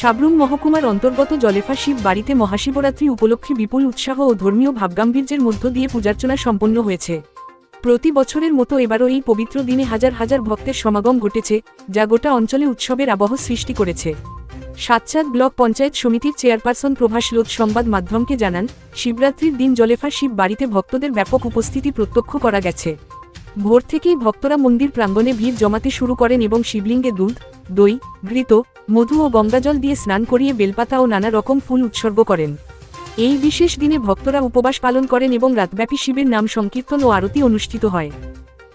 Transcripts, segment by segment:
সাবরুম মহকুমার অন্তর্গত জলেফা শিব বাড়িতে মহাশিবরাত্রি উপলক্ষে বিপুল উৎসাহ ও ধর্মীয় ভাবগাম্ভীর্যের মধ্য দিয়ে পূজার্চনা সম্পন্ন হয়েছে। প্রতি বছরের মতো এবারও এই পবিত্র দিনে হাজার হাজার ভক্তের সমাগম ঘটেছে, যা গোটা অঞ্চলে উৎসবের আবহ সৃষ্টি করেছে। সাতচাঁদ ব্লক পঞ্চায়েত সমিতির চেয়ারপারসন প্রভাস লোধ সংবাদ মাধ্যমকে জানান, শিবরাত্রির দিন জলেফা শিব বাড়িতে ভক্তদের ব্যাপক উপস্থিতি প্রত্যক্ষ করা গেছে। ভোর থেকেই ভক্তরা মন্দির প্রাঙ্গণে ভিড় জমাতে শুরু করেন এবং শিবলিঙ্গে দুধ, দই, ঘৃত মধু ও গঙ্গাজল দিয়ে স্নান করিয়ে বেলপাতা ও নানা রকম ফুল উৎসর্গ করেন। এই বিশেষ দিনে ভক্তরা উপবাস পালন করেন এবং রাতব্যাপী শিবের নাম সংকীর্তন ও আরতি অনুষ্ঠিত হয়।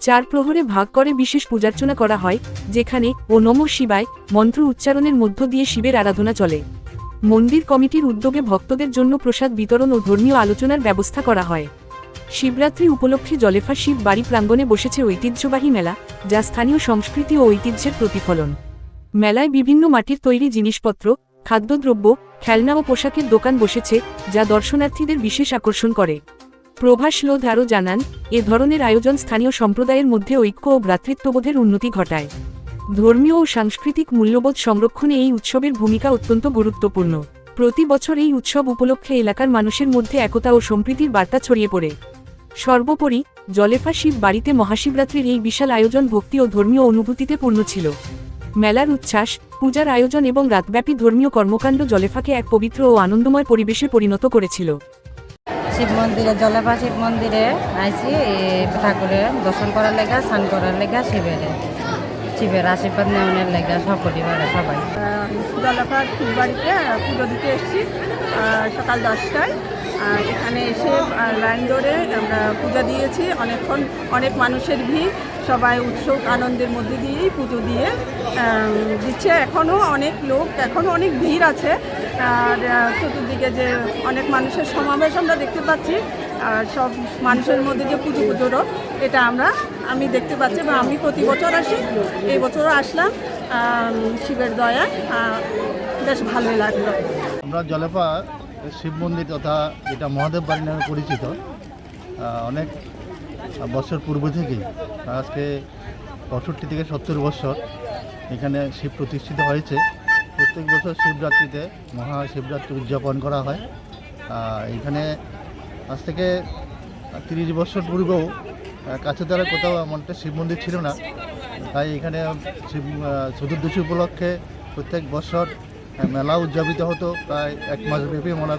চার প্রহরে ভাগ করে বিশেষ পূজার্চনা করা হয়, যেখানে ও নম শিবায় মন্ত্র উচ্চারণের মধ্য দিয়ে শিবের আরাধনা চলে। মন্দির কমিটির উদ্যোগে ভক্তদের জন্য প্রসাদ বিতরণ ও ধর্মীয় আলোচনার ব্যবস্থা করা হয়। শিবরাত্রি উপলক্ষে জলেফা শিব বাড়ি প্রাঙ্গণে বসেছে ঐতিহ্যবাহী মেলা, যা স্থানীয় সংস্কৃতি ও ঐতিহ্যের প্রতিফলন। মেলায় বিভিন্ন মাটির তৈরি জিনিসপত্র, খাদ্যদ্রব্য, খেলনা ও পোশাকের দোকান বসেছে, যা দর্শনার্থীদের বিশেষ আকর্ষণ করে। প্রভাস লোধ আরও জানান, এ ধরনের আয়োজন স্থানীয় সম্প্রদায়ের মধ্যে ঐক্য ও ভ্রাতৃত্ববোধের উন্নতি ঘটায়। ধর্মীয় ও সাংস্কৃতিক মূল্যবোধ সংরক্ষণে এই উৎসবের ভূমিকা অত্যন্ত গুরুত্বপূর্ণ। প্রতি বছর এই উৎসব উপলক্ষে এলাকার মানুষের মধ্যে একতা ও সম্প্রীতির বার্তা ছড়িয়ে পড়ে। সর্বোপরি, জলেফা শিব বাড়িতে মহাশিবরাত্রির এই বিশাল আয়োজন ভক্তি ও ধর্মীয় অনুভূতিতে পূর্ণ ছিল। মেলার উচ্ছ্বাস পূজার আয়োজন এবং রাতব্যাপী ধর্মীয় কর্মকাণ্ড জলেফাকে এক পবিত্র ও আনন্দময় পরিবেশে পরিণত করেছিল। শিব মন্দিরে জলেপা শিব মন্দিরে আইসি ঠাকুরের দর্শন করার লেগা স্নান করার লেগা শিবের শিবের আশীর্বাদ নেওয়ার লেগা সব পরিবারে সবাই। জলাপার ফুলবাড়িতে পুজো দিতে এসেছি সকাল দশটায়। আর এখানে এসে লাইন ধরে আমরা পূজা দিয়েছি। অনেকক্ষণ অনেক মানুষের ভিড় সবাই উৎসব আনন্দের মধ্যে দিয়েই পুজো দিয়ে দিচ্ছে। এখনও অনেক লোক এখনও অনেক ভিড় আছে। আর চতুর্দিকে যে অনেক মানুষের সমাবেশ আমরা দেখতে পাচ্ছি। আর সব মানুষের মধ্যে যে পুজো পুজোরও, এটা আমরা, আমি দেখতে পাচ্ছি বা আমি প্রতি বছর আসি। এই বছরও আসলাম। শিবের দয়া বেশ ভালোই লাগল। আমরা জলেপা শিব মন্দির তথা যেটা মহাদেব বাড়ি নামে পরিচিত অনেক বছর পূর্ব থেকেই, আজকে পঁয়ষট্টি থেকে সত্তর বছর এখানে শিব প্রতিষ্ঠিত হয়েছে। প্রত্যেক বছর শিবরাত্রিতে মহাশিবরাত্রি উদযাপন করা হয়। এখানে আজ থেকে তিরিশ বছর পূর্বেও কাছে দ্বারা কোথাও এমন একটা শিব মন্দির ছিল না। তাই এখানে শিব চতুর্দশী উপলক্ষে প্রত্যেক বছর মেলা উদযাপিত হতো। প্রায় এক মাস ব্যাপী মেলা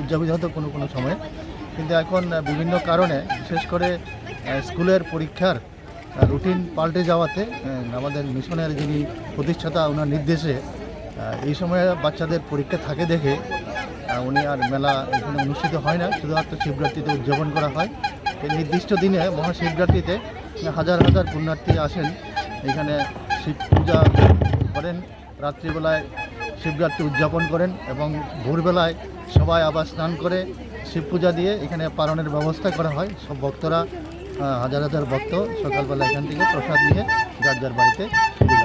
উদযাপিত হতো কোনো কোনো সময়। কিন্তু এখন বিভিন্ন কারণে, বিশেষ করে স্কুলের পরীক্ষার রুটিন পাল্টে যাওয়াতে আমাদের মিশনের যিনি প্রতিষ্ঠাতা, ওনার নির্দেশে এই সময়ে বাচ্চাদের পরীক্ষা থাকে দেখে উনি আর মেলা এখানে অনুষ্ঠিত হয় না, শুধুমাত্র শিবরাত্রিতে উদযাপন করা হয়। এই নির্দিষ্ট দিনে, মহাশিবরাত্রিতে, হাজার হাজার পুণ্যার্থী আসেন। এখানে শিব পূজা করেন, রাত্রিবেলায় শিবরাত্রি উদযাপন করেন এবং ভোরবেলায় সবাই আবার স্নান করে শিব পূজা দিয়ে এখানে পালনের ব্যবস্থা করা হয়। সব ভক্তরা হাজার হাজার ভক্ত সকালবেলা এখান থেকে প্রসাদ নিয়ে যার যার বাড়িতে ফিরে